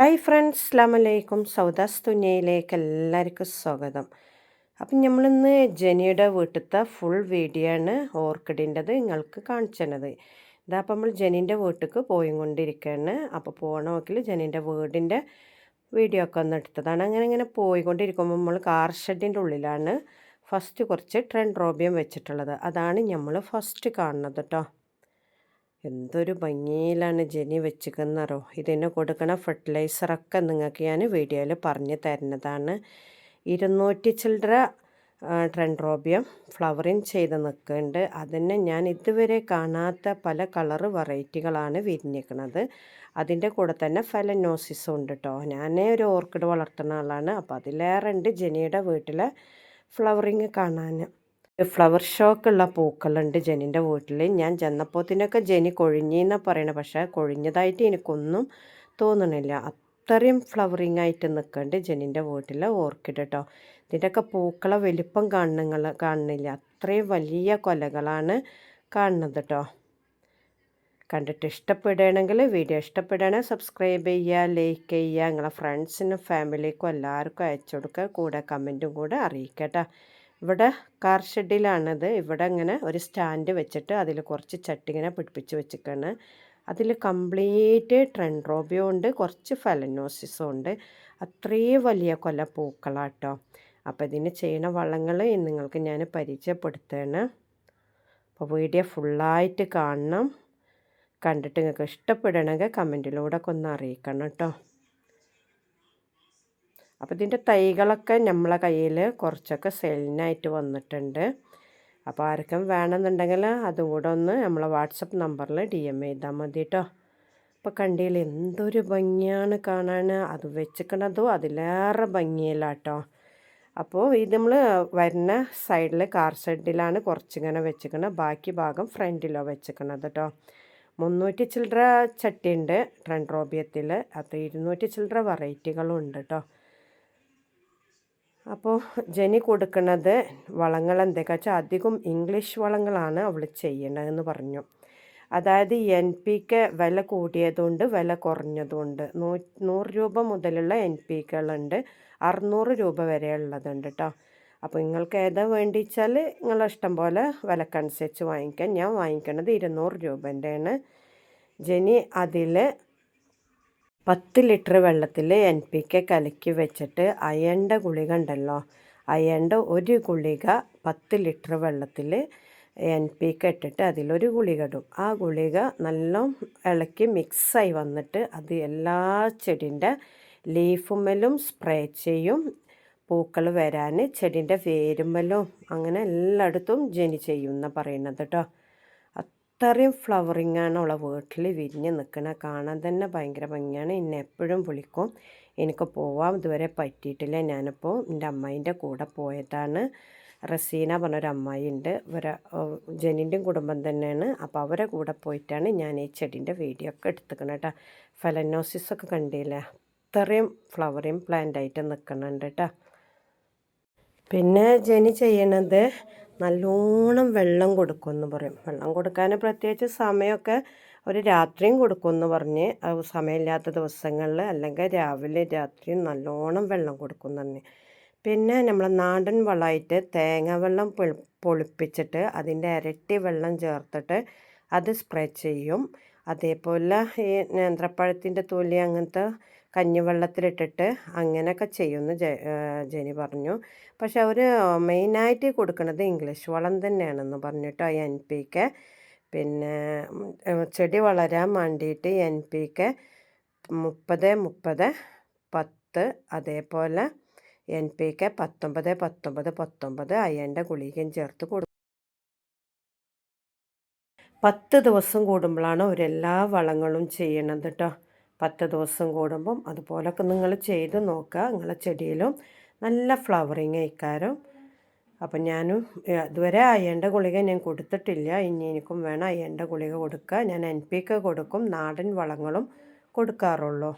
Hi friends അസ്ലാമലൈക്കും സൗദാസ് തുന്നയിലേക്ക് എല്ലാവർക്കും സ്വാഗതം. അപ്പം നമ്മളിന്ന് ജെനിയുടെ വീട്ടിലത്തെ ഫുൾ വീഡിയോ ആണ് ഓർക്കിഡിന്റെത് നിങ്ങൾക്ക് കാണിച്ചത് ഇതാ അപ്പം നമ്മൾ ജനീന്റെ വീട്ടിലേക്ക് പോയി കൊണ്ടിരിക്കുകയാണ് അപ്പോൾ പോകണ നോക്കിൽ ജെനീന്റെ വീടിന്റെ വീഡിയോ ഒക്കെ ഒന്ന് എടുത്തതാണ്. അങ്ങനെ ഇങ്ങനെ പോയിക്കൊണ്ടിരിക്കുമ്പോൾ നമ്മൾ കാർ ഷെഡിന്റെ ഉള്ളിലാണ് ഫസ്റ്റ് കുറച്ച് ട്രെൻഡ് റോബിയം വെച്ചിട്ടുള്ളത്. അതാണ് നമ്മൾ ഫസ്റ്റ് കാണുന്നത് കേട്ടോ എന്തൊരു ഭംഗിയിലാണ് ജെനി വെച്ചിരിക്കുന്നറോ. ഇതിന് കൊടുക്കണ ഫെർട്ടിലൈസറൊക്കെ നിങ്ങൾക്ക് ഞാൻ വീഡിയോയിൽ പറഞ്ഞു തരുന്നതാണ്. ഇരുന്നൂറ്റി ചില്ലറ ട്രെൻഡ്രോബിയം ഫ്ലവറിങ് ചെയ്ത് നിൽക്കുന്നുണ്ട്. അതിന് ഞാൻ ഇതുവരെ കാണാത്ത പല കളർ വെറൈറ്റികളാണ് വിരിഞ്ഞിരിക്കുന്നത്. അതിന്റെ കൂടെ തന്നെ ഫെലനോസിസും ഉണ്ട് കേട്ടോ ഞാൻ ഒരു ഓർക്കിഡ് വളർത്തുന്ന ആളാണ്. അപ്പോൾ അതിലേറെ ഉണ്ട് ജെനിയുടെ വീട്ടിലെ ഫ്ലവറിങ് കാണാൻ. ഫ്ലവർ ഷോക്കുള്ള പൂക്കളുണ്ട് ജെനിന്റെ വീട്ടിൽ ഞാൻ ചെന്നപ്പോത്തിനൊക്കെ ജെനി കൊഴിഞ്ഞെന്നാണ് പറയണത് പക്ഷേ കൊഴിഞ്ഞതായിട്ട് എനിക്കൊന്നും തോന്നണില്ല. അത്രയും ഫ്ലവറിങ് ആയിട്ട് നിൽക്കുന്നുണ്ട് ജെനിന്റെ വീട്ടിലെ. ഓർക്കിഡ് കേട്ടോ ഇതിന്റെയൊക്കെ പൂക്കളെ വലിപ്പം കാണുന്നങ്ങൾ കാണുന്നില്ല. അത്രയും വലിയ കൊലകളാണ് കാണുന്നത് കേട്ടോ കണ്ടിട്ട് ഇഷ്ടപ്പെടുകയാണെങ്കിൽ വീഡിയോ ഇഷ്ടപ്പെടുകയാണെങ്കിൽ സബ്സ്ക്രൈബ് ചെയ്യുക ലൈക്ക് ചെയ്യുക. നിങ്ങളെ ഫ്രണ്ട്സിനും ഫാമിലിക്കും എല്ലാവർക്കും അയച്ചു കൊടുക്കുക. കൂടെ കമന്റും കൂടെ അറിയിക്കട്ടോ. ഇവിടെ കാർ ഷെഡിലാണത്. ഇവിടെ ഇങ്ങനെ ഒരു സ്റ്റാൻഡ് വെച്ചിട്ട് അതിൽ കുറച്ച് ചട്ടി ഇങ്ങനെ പിടിപ്പിച്ച് വെച്ചിരിക്കുകയാണ് അതിൽ കംപ്ലീറ്റ് ട്രെൻഡ്രോബിയോ ഉണ്ട് കുറച്ച് ഫലനോസിസും ഉണ്ട്. അത്രയും വലിയ കൊല പൂക്കളാട്ടോ. അപ്പോൾ ഇതിന് ചെയ്യണ വളങ്ങൾ നിങ്ങൾക്ക് ഞാൻ പരിചയപ്പെടുത്തുകയാണ് അപ്പോൾ വീഡിയോ ഫുള്ളായിട്ട് കാണണം. കണ്ടിട്ട് നിങ്ങൾക്ക് ഇഷ്ടപ്പെടണമെങ്കിൽ കമന്റിലൂടെ ഒക്കെ ഒന്ന് അറിയിക്കണം കേട്ടോ. അപ്പോൾ ഇതിന്റെ തൈകളൊക്കെ നമ്മളെ കയ്യിൽ കുറച്ചൊക്കെ സെല്ലിനായിട്ട് വന്നിട്ടുണ്ട്. അപ്പോൾ ആർക്കും വേണമെന്നുണ്ടെങ്കിൽ അതും കൂടെ ഒന്ന് നമ്മളെ വാട്സപ്പ് നമ്പറിൽ ഡി എം ചെയ്താൽ മതി കേട്ടോ അപ്പോൾ കണ്ടിയിൽ എന്തൊരു ഭംഗിയാണ് കാണാൻ അത് വെച്ചിക്കണതും അതിലേറെ ഭംഗിയില്ല കേട്ടോ അപ്പോൾ ഇത് നമ്മൾ വരുന്ന സൈഡിൽ കാർ സൈഡിലാണ് കുറച്ചിങ്ങനെ വെച്ചിക്കണത് ബാക്കി ഭാഗം ഫ്രണ്ടിലോ വെച്ചിക്കണത് കേട്ടോ മുന്നൂറ്റി ചില്ലറ ചട്ടിയുണ്ട് ട്രെൻഡ്രോബിയത്തിൽ അത് ഇരുന്നൂറ്റി ചില്ലറ വെറൈറ്റികളും ഉണ്ട് കേട്ടോ അപ്പോൾ ജനി കൊടുക്കുന്നത് വളങ്ങൾ എന്തൊക്കെ വെച്ചാൽ അധികം ഇംഗ്ലീഷ് വളങ്ങളാണ് അവൾ ചെയ്യേണ്ടതെന്ന് പറഞ്ഞു. അതായത് എൻ പിക്ക് വില കൂടിയതുകൊണ്ട് വില കുറഞ്ഞതുകൊണ്ട് നൂ നൂറ് രൂപ മുതലുള്ള എൻ പികളുണ്ട് അറുന്നൂറ് രൂപ വരെ ഉള്ളതുണ്ട് കേട്ടോ അപ്പോൾ നിങ്ങൾക്ക് ഏതാ വേണ്ടിച്ചാൽ നിങ്ങളെ ഇഷ്ടം പോലെ വിലക്കനുസരിച്ച് വാങ്ങിക്കാം. ഞാൻ വാങ്ങിക്കണത് ഇരുന്നൂറ് രൂപന്റെയാണ്. ജനി അതിൽ പത്ത് ലിറ്റർ വെള്ളത്തിൽ എൻ പി കെ കലക്കി വെച്ചിട്ട് അയണ്ട ഗുളിക ഉണ്ടല്ലോ. അയണ്ട ഒരു ഗുളിക പത്ത് ലിറ്റർ വെള്ളത്തിൽ എൻ പി കെ ഇട്ടിട്ട് അതിലൊരു ഗുളിക ഇടും. ആ ഗുളിക നല്ല ഇളക്കി മിക്സായി വന്നിട്ട് അത് എല്ലാ ചെടിന്റെ ലീഫുമ്മലും സ്പ്രേ ചെയ്യും. പൂക്കൾ വരാൻ ചെടിന്റെ വേരുമ്മലും അങ്ങനെ എല്ലായിടത്തും ജനി ചെയ്യും എന്നാണ് പറയുന്നത് കേട്ടോ അത്രയും ഫ്ലവറിങ് ആണ് ഉള്ള വീട്ടിൽ വിരിഞ്ഞ് നിൽക്കണ കാണാൻ തന്നെ ഭയങ്കര ഭംഗിയാണ്. എന്നെ എപ്പോഴും വിളിക്കും. എനിക്ക് പോവാം. ഇതുവരെ പറ്റിയിട്ടില്ല. ഞാനിപ്പോൾ എന്റെ അമ്മായിന്റെ കൂടെ പോയതാണ്. റസീന പറഞ്ഞൊരു അമ്മായി ഉണ്ട് ഇവരെ ജനിന്റെയും കുടുംബം തന്നെയാണ്. അപ്പോൾ അവരെ കൂടെ പോയിട്ടാണ് ഞാൻ ഈ ചെടീന്റെ വീഡിയോ ഒക്കെ എടുത്തുക്കണം കേട്ടോ ഫലനോസിസൊക്കെ കണ്ടില്ലേ? അത്രയും ഫ്ലവറിങ് പ്ലാന്റ് ആയിട്ട് നിൽക്കുന്നുണ്ട് കേട്ടോ പിന്നെ ജനി ചെയ്യണത് നല്ലോണം വെള്ളം കൊടുക്കുമെന്ന് പറയും. വെള്ളം കൊടുക്കാൻ പ്രത്യേകിച്ച് സമയമൊക്കെ ഒരു രാത്രിയും കൊടുക്കുമെന്ന് പറഞ്ഞ് സമയമില്ലാത്ത ദിവസങ്ങളിൽ അല്ലെങ്കിൽ രാവിലെ രാത്രിയും നല്ലോണം വെള്ളം കൊടുക്കും തന്നെ പിന്നെ നമ്മൾ നാടൻ വളമായിട്ട് തേങ്ങ വെള്ളം പൊളിപ്പിച്ചിട്ട് അതിന്റെ ഇരട്ടി വെള്ളം ചേർത്തിട്ട് അത് സ്പ്രേ ചെയ്യും. അതേപോലെ ഈ നേന്ത്രപ്പഴത്തിന്റെ തൊലി അങ്ങനത്തെ കഞ്ഞിവെള്ളത്തിലിട്ടിട്ട് അങ്ങനെയൊക്കെ ചെയ്യുമെന്ന് ജെനി പറഞ്ഞു. പക്ഷെ അവർ മെയിനായിട്ട് കൊടുക്കുന്നത് ഇംഗ്ലീഷ് വളം തന്നെയാണെന്ന് പറഞ്ഞിട്ട് ആ എൻ പി കെ. പിന്നെ ചെടി വളരാൻ വേണ്ടിയിട്ട് എൻ പി കെ മുപ്പത് മുപ്പത് പത്ത് അതേപോലെ എൻ പി കെ പത്തൊമ്പത് പത്തൊമ്പത് പത്തൊമ്പത് അയ്യന്റെ ഗുളികയും ചേർത്ത് കൊടുക്കും. പത്ത് ദിവസം കൂടുമ്പോഴാണ് അവരെല്ലാ വളങ്ങളും ചെയ്യണത് കേട്ടോ പത്ത് ദിവസം കൂടുമ്പം അതുപോലൊക്കെ നിങ്ങൾ ചെയ്ത് നോക്കുക. നിങ്ങളെ ചെടിയിലും നല്ല ഫ്ലവറിങ് ആയിക്കാരം. അപ്പം ഞാനും ഇതുവരെ അയ്യന്റെ ഗുളിക ഞാൻ കൊടുത്തിട്ടില്ല. ഇനി എനിക്കും വേണം അയ്യന്റെ ഗുളിക കൊടുക്കുക. ഞാൻ എൻ പി കൊടുക്കും. നാടൻ വളങ്ങളും കൊടുക്കാറുള്ളൂ.